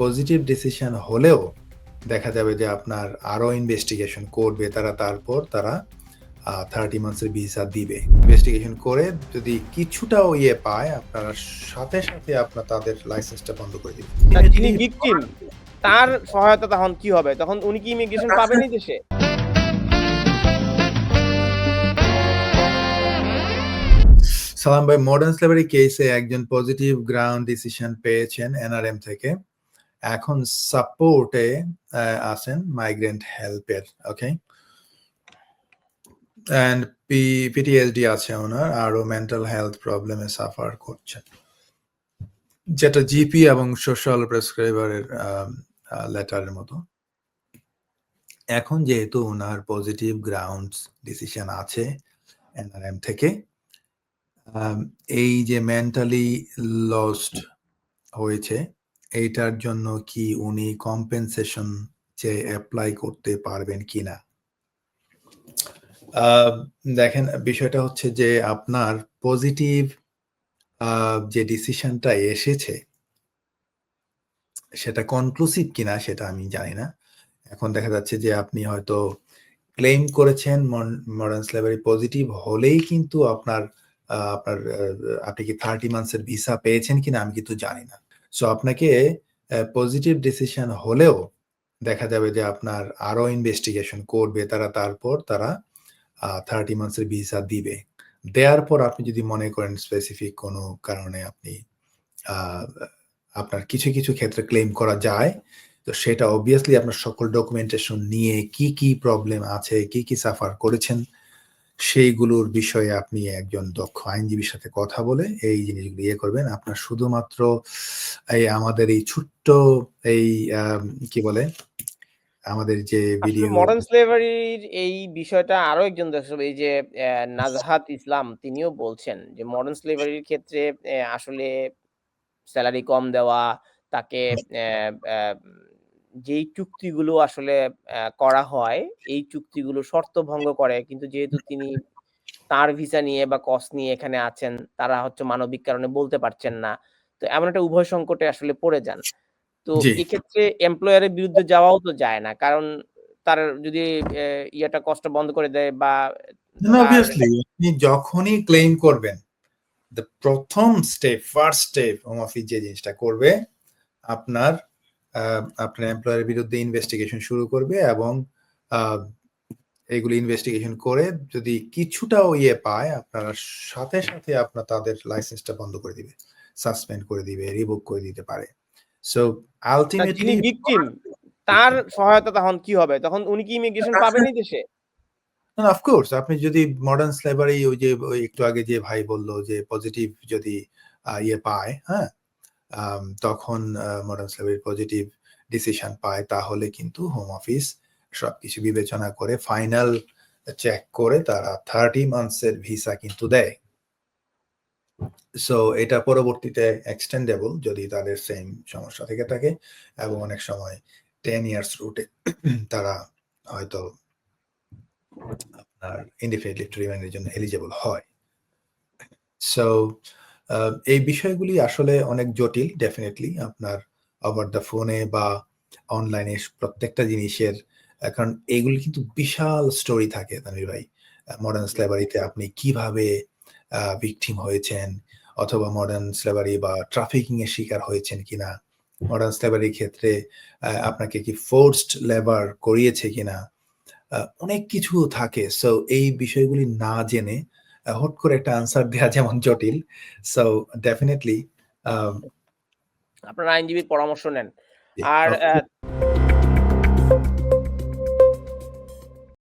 Positive decision হলেও দেখা যাবে যে আপনার আরও ইনভেস্টিগেশন করবে তারা তারপর তারা থার্টি মান্থসের ভিসা দিবে। ইনভেস্টিগেশন করে যদি কিছুটাও ইয়ে পায় আপনারা সাথে সাথে আপনার তাদের লাইসেন্সটা বন্ধ করে দিবে। আর যিনি ভিকটিম তার সহায়তা তখন কি হবে? তখন উনি কি ইমিগ্রেশন পাবেনই দেশে? সালাম ভাই মডার্ন স্লেভারি কেসে একজন পজিটিভ গ্রাউন্ড ডিসিশন পেয়েছেন এনআরএম থেকে। এখন সাপোর্টে আছেন মাইগ্রেন্ট হেল্পের ওকে অ্যান্ড পি পিটিএসডি আছে ওনার, আরও মেন্টাল হেলথ প্রবলেমে সাফার করছেন। যেটা জিপি এবং সোশ্যাল প্রেসক্রাইবারের লেটারের মতো। এখন যেহেতু ওনার পজিটিভ গ্রাউন্ডস ডিসিশন আছে এনআরএম থেকে এই যে মেন্টালি লস্ট হয়েছে এইটার জন্য কি উনি কম্পেনসেশন যে অ্যাপ্লাই করতে পারবেন কিনা? দেখেন, বিষয়টা হচ্ছে যে আপনার পজিটিভ যে ডিসিশনটা এসেছে, সেটা কনক্লুসিভ কিনা সেটা আমি জানি না। এখন দেখা যাচ্ছে যে আপনি হয়তো ক্লেম করেছেন মডার্ন স্লেভারি পজিটিভ হলেই কিন্তু আপনার আপনার আপনি কি থার্টি মান্থসের ভিসা পেয়েছেন কিনা আমি কিন্তু জানি না। সো আপনাকে পজিটিভ ডিসিশন হলেও দেখা যাবে যে আপনার আরও ইনভেস্টিগেশন করবে তারা, তারপর তারা থার্টি মান্থসের ভিসা দিবে। দেওয়ার পর আপনি যদি মনে করেন স্পেসিফিক কোনো কারণে আপনি আপনার কিছু কিছু ক্ষেত্রে ক্লেম করা যায়, তো সেটা অবভিয়াসলি আপনার সকল ডকুমেন্টেশন নিয়ে কি কি প্রবলেম আছে, কি কি সাফার করেছেন সেইগুলোর বিষয়ে আপনি একজন দক্ষ আইনজীবীর সাথে কথা বলে এই জিনিসগুলো ইয়ে করবেন। আপনার শুধুমাত্র এই আমাদের এই ছোট্ট এই কি বলে? আমাদের যে ভিডিও মডার্ন স্লেভারির এই বিষয়টা আরও একজন দর্শক এই যে নাজহাত ইসলাম তিনিও বলছেন যে মডার্ন স্লেভারির ক্ষেত্রে আসলে স্যালারি কম দেওয়া তাকে যেই চুক্তিগুলো আসলে করা হয় এই চুক্তিগুলো শর্ত ভঙ্গ করে। কিন্তু যেহেতু তিনি তার ভিসা নিয়ে বা কস্ট নিয়ে এখানে আছেন তারা হচ্ছে মানবিক কারণে বলতে পারছেন না। তো এমন একটা উভয় সংকটে আসলে পড়ে যান। তো। এক্ষেত্রে এমপ্লয়ারের বিরুদ্ধে যাওয়াও তো যায় না। কারণ তার যদি ইয়েটা কষ্ট বন্ধ করে দেয় বা আপনি যখনই ক্লেম করবেন প্রথম step first step home office যে জিনিসটা করবে আপনার আপনার এমপ্লয়ের বিরুদ্ধে ইনভেস্টিগেশন শুরু করবে এবং এগুলো ইনভেস্টিগেশন করে যদি কিছুটাও ইয়ে পায় আপনারা সাথে সাথে আপনার তাদের লাইসেন্সটা বন্ধ করে দিবে সাসপেন্ড করে দিবে রিভোক করে দিতে পারে। সো আলটিমেটলি ভিকটিম তার সহায়তা তখন কি হবে? তখন উনি কি ইমিগ্রেশন পাবেনই দেশে? অফকোর্স আপনি যদি মডার্ন স্লেভারি ওই যে একটু আগে যে ভাই বলল যে পজিটিভ যদি ইয়ে পায় হ্যাঁ তখন মডার্ন স্লেভারি পজিটিভ ডিসিশন পায়, তাহলে কিন্তু হোম অফিস সবকিছু বিবেচনা করে ফাইনাল চেক করে তারা থার্টি মান্থসের ভিসা কিন্তু দেয়। সো এটা পরবর্তীতে এক্সটেন্ডেবল যদি তাদের সেম সমস্যা থেকে থাকে এবং অনেক সময় টেন ইয়ার্স রুটে তারা হয়তো আপনার ইনডিফিনিটলি ট্রিটমেন্টের জন্য এলিজেবল হয়। সো এই বিষয়গুলি আসলে অনেক জটিল ডেফিনেটলি আপনার ওভার দ্য ফোনে বা অনলাইনে প্রত্যেকটা জিনিসের কারণ এগুলি কিন্তু বিশাল স্টোরি থাকে তানভীর ভাই। মডার্ন স্লেভারিতে আপনি কীভাবে ভিকটিম হয়েছেন অথবা মডার্ন স্লেভারি বা ট্রাফিকিং এর শিকার হয়েছেন কিনা? মডার্ন স্লেভারির ক্ষেত্রে আপনাকে কি ফোর্সড লেবার করিয়েছে কিনা? অনেক কিছু থাকে। সো এই বিষয়গুলি না জেনে হুট করে একটা আনসার দেওয়া যেমন জটিল। সো ডেফিনেটলি আপনারা আইনজীবীর পরামর্শ নেন। আর